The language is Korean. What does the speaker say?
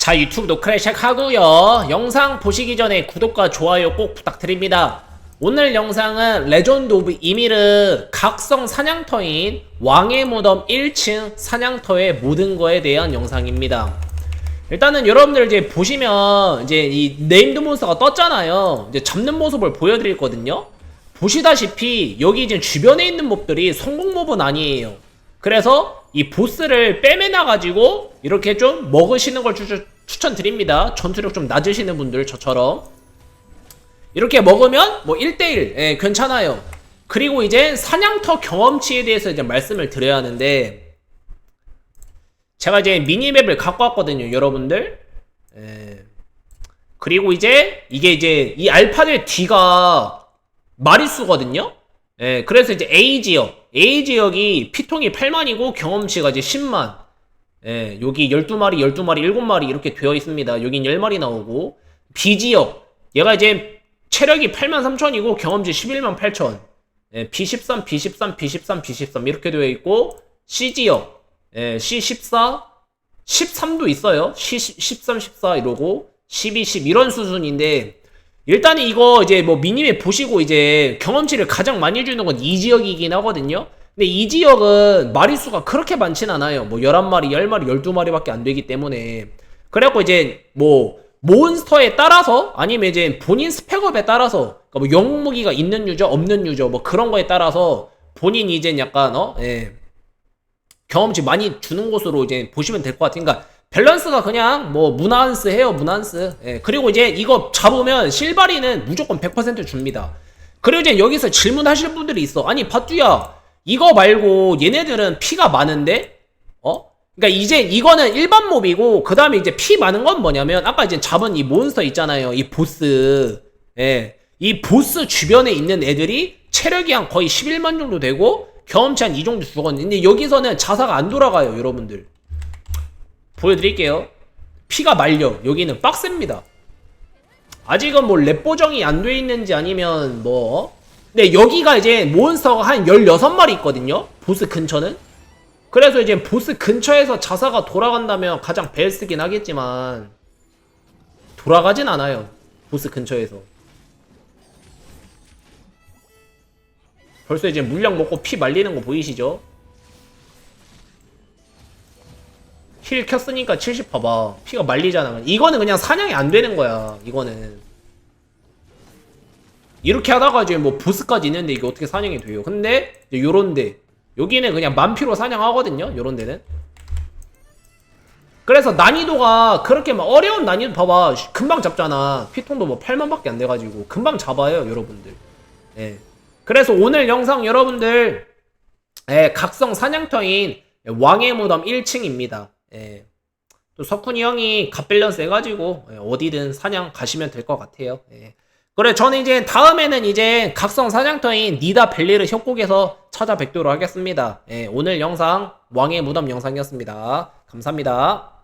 자 유튜브도 크래식 하고요. 영상 보시기 전에 구독과 좋아요 꼭 부탁드립니다. 오늘 영상은 레전드 오브 이미르 각성 사냥터인 왕의 무덤 1층 사냥터의 모든 거에 대한 영상입니다. 일단은 여러분들 이제 보시면 이제 이 네임드 몬스터가 떴잖아요. 이제 잡는 모습을 보여드렸거든요. 보시다시피 여기 이제 주변에 있는 몹들이 성공 몹은 아니에요. 그래서 이 보스를 빼매놔가지고 이렇게 좀 먹으시는 걸 추, 추천드립니다. 전투력 좀 낮으시는 분들 저처럼 이렇게 먹으면 뭐 1대1 예, 괜찮아요. 그리고 이제 사냥터 경험치에 대해서 이제 말씀을 드려야 하는데 제가 이제 미니맵을 갖고 왔거든요, 여러분들. 예. 그리고 이제 이게 이제 이 알파들 뒤가 마리수거든요. 예, 그래서 이제 A 지역, A 지역이 피통이 8만이고 경험치가 이제 10만. 예, 여기 12마리, 12마리, 7마리 이렇게 되어 있습니다. 여긴 10마리 나오고. B 지역, 얘가 이제 체력이 8만 3천이고 경험치 11만 8천. 예, B13, B13, B13, B13 이렇게 되어 있고 C 지역, 예, C14, 13도 있어요. C, 13, 14 이러고 12, 10 이런 수준인데 일단 이거 이제 뭐 미니맵 보시고 이제 경험치를 가장 많이 주는 건 이 지역이긴 하거든요. 근데 이 지역은 마리수가 그렇게 많진 않아요. 뭐 11마리, 10마리, 12마리밖에 안 되기 때문에. 그래갖고 이제 뭐 몬스터에 따라서 아니면 이제 본인 스펙업에 따라서 그러니까 뭐 영웅 무기가 있는 유저, 없는 유저 뭐 그런 거에 따라서 본인이 이제 약간 어, 예. 경험치 많이 주는 곳으로 이제 보시면 될 것 같아요. 그러니까 밸런스가 그냥 뭐 무난스 해요, 무난스. 예. 그리고 이제 이거 잡으면 실바리는 무조건 100% 줍니다. 그리고 이제 여기서 질문하실 분들이 있어. 아니, 바뚜야, 이거 말고 얘네들은 피가 많은데? 어? 그러니까 이제 이거는 일반 몹이고 그 다음에 이제 피 많은 건 뭐냐면 아까 이제 잡은 이 몬스터 있잖아요. 이 보스. 예. 이 보스 주변에 있는 애들이 체력이 한 거의 11만 정도 되고 경험치 한 이 정도 주거든요. 근데 여기서는 자사가 안 돌아가요, 여러분들. 보여드릴게요. 피가 말려. 여기는 빡셉니다. 아직은 뭐 랩 보정이 안 돼 있는지 아니면 뭐. 근데 여기가 이제 몬스터가 한 16마리 있거든요. 보스 근처는. 그래서 이제 보스 근처에서 자사가 돌아간다면 가장 베스트긴 하겠지만 돌아가진 않아요. 보스 근처에서. 벌써 이제 물량 먹고 피 말리는 거 보이시죠? 힐 켰으니까 70 봐봐. 피가 말리잖아. 이거는 그냥 사냥이 안 되는 거야. 이거는. 이렇게 하다가 이제 뭐 보스까지 있는데 이게 어떻게 사냥이 돼요. 근데 요런데 여기는 그냥 만피로 사냥하거든요. 요런 데는. 그래서 난이도가 그렇게 막 어려운 난이도 봐봐. 금방 잡잖아. 피통도 뭐 8만밖에 안 돼가지고 금방 잡아요, 여러분들. 예. 그래서 오늘 영상 여러분들 예, 각성 사냥터인 왕의 무덤 1층입니다. 예. 또 석훈이 형이 갓밸런스 해가지고 예, 어디든 사냥 가시면 될 것 같아요. 예. 그래 저는 이제 다음에는 이제 각성 사냥터인 니다 벨리르 협곡에서 찾아뵙도록 하겠습니다. 예, 오늘 영상 왕의 무덤 영상이었습니다. 감사합니다.